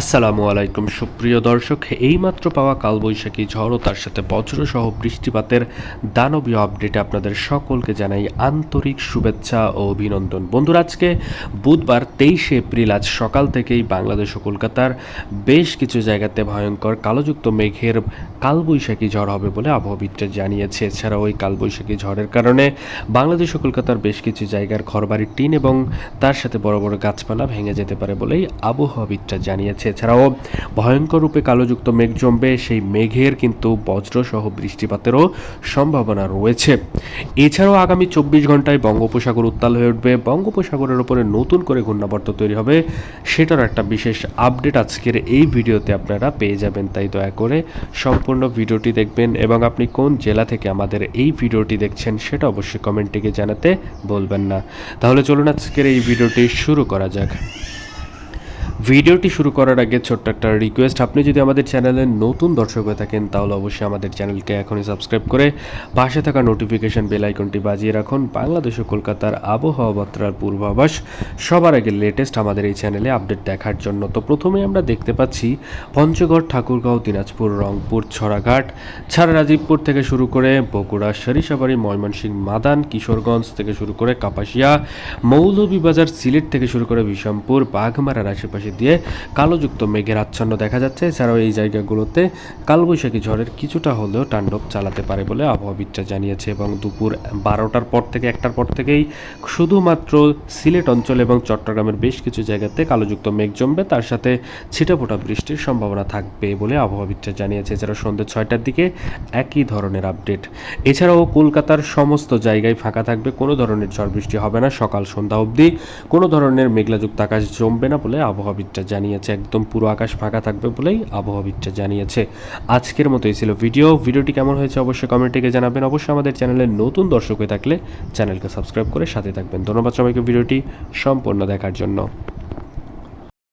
আসসালামু আলাইকুম। সুপ্রিয় দর্শক, এইমাত্র পাওয়া কালবৈশাখী ঝড় ও তার সাথে বজ্রসহ বৃষ্টিপাতের দানবীয় আপডেটে আপনাদের সকলকে জানাই আন্তরিক শুভেচ্ছা ও অভিনন্দন। বন্ধুরা, আজকে বুধবার তেইশে এপ্রিল, আজ সকাল থেকেই বাংলাদেশ ও কলকাতার বেশ কিছু জায়গাতে ভয়ঙ্কর কালোযুক্ত মেঘের কালবৈশাখী ঝড় হবে বলে আবহাওয়াবিদরা জানিয়েছে। এছাড়াও ওই কালবৈশাখী ঝড়ের কারণে বাংলাদেশ ও কলকাতার বেশ কিছু জায়গার ঘরবাড়ির টিন এবং তার সাথে বড় বড় গাছপালা ভেঙে যেতে পারে বলেই আবহাওয়াবিদরা জানিয়েছে। এছাড়াও ভয়ঙ্কর রূপে কালোযুক্ত মেঘ জমবে, সেই মেঘের কিন্তু বজ্রসহ বৃষ্টিপাতেরও সম্ভাবনা রয়েছে। এছাড়াও আগামী চব্বিশ ঘন্টায় বঙ্গোপসাগর উত্তাল হয়ে উঠবে। বঙ্গোপসাগরের ওপরে নতুন করে ঘূর্ণাবর্ত তৈরি হবে। সেটার একটা বিশেষ আপডেট আজকের এই ভিডিওতে আপনারা পেয়ে যাবেন, তাই দয়া করে সম্পূর্ণ ভিডিওটি দেখবেন এবং আপনি কোন জেলা থেকে আমাদের এই ভিডিওটি দেখছেন সেটা অবশ্যই কমেন্টে জানাতে বলবেন না। তাহলে চলুন আজকের এই ভিডিওটি শুরু করা যাক। ভিডিওটি শুরু করার আগে ছোট্ট একটা রিকোয়েস্ট আপনি যদি আমাদের চ্যানেলে নতুন দর্শক হয়ে থাকেন, তাহলে অবশ্যই আমাদের চ্যানেলকে এখনই সাবস্ক্রাইব করে পাশে থাকা নোটিফিকেশন বেল আইকনটি বাজিয়ে রাখুন। বাংলাদেশ ও কলকাতার আবহাওয়া বার্তার পূর্বাভাস। সবার আগে লেটেস্ট আমাদের এই চ্যানেলে আপডেট দেখার জন্য। তো প্রথমে আমরা দেখতে পাচ্ছি, পঞ্চগড়, ঠাকুরগাঁও, দিনাজপুর, রংপুর, ছড়াঘাট ছাড়া রাজীবপুর থেকে শুরু করে বগুড়া, সরিষাবাড়ি, ময়মনসিংহ, মাদান, কিশোরগঞ্জ থেকে শুরু করে কাপাসিয়া, মৌলভীবাজার, সিলেট থেকে শুরু করে বিষমপুর, বাঘমারার আশেপাশে দিয়ে কালোযুক্ত মেঘের আচ্ছন্ন দেখা যাচ্ছে। এছাড়াও এই জায়গাগুলোতে কালবৈশাখী ঝড়ের কিছুটা হলেও তাণ্ডব চালাতে পারে বলে আবহাওয়াবিদরা জানিয়েছে এবং দুপুর বারোটার পর থেকে, একটার পর থেকেই শুধুমাত্র সিলেট অঞ্চল এবং চট্টগ্রামের বেশ কিছু জায়গাতে কালোযুক্ত মেঘ জমবে। তার সাথে ছিটাফোটা বৃষ্টির সম্ভাবনা থাকবে বলে আবহাওয়াবিদরা জানিয়েছে। এছাড়াও সন্ধ্যে ছয়টার দিকে একই ধরনের আপডেট। এছাড়াও কলকাতার সমস্ত জায়গায় ফাঁকা থাকবে। কোনো ধরনের ঝড় বৃষ্টি হবে না। সকাল সন্ধ্যা অবধি কোনো ধরনের মেঘলাযুক্ত আকাশ জমবে না বলে আবহাওয়াবিদরা জানিয়েছে, একদম পুরো আকাশ ফাঁকা থাকবে বলেই আবহাওয়াবিদরা জানিয়েছে। আজকের মতো এই ছিল ভিডিও। ভিডিওটি কেমন হয়েছে অবশ্যই কমেন্টে জানাবেন। অবশ্যই আমাদের চ্যানেলে নতুন দর্শক হয়ে থাকলে চ্যানেলকে সাবস্ক্রাইব করে সাথে থাকবেন। ধন্যবাদ সবাইকে ভিডিওটি সম্পূর্ণ দেখার জন্য।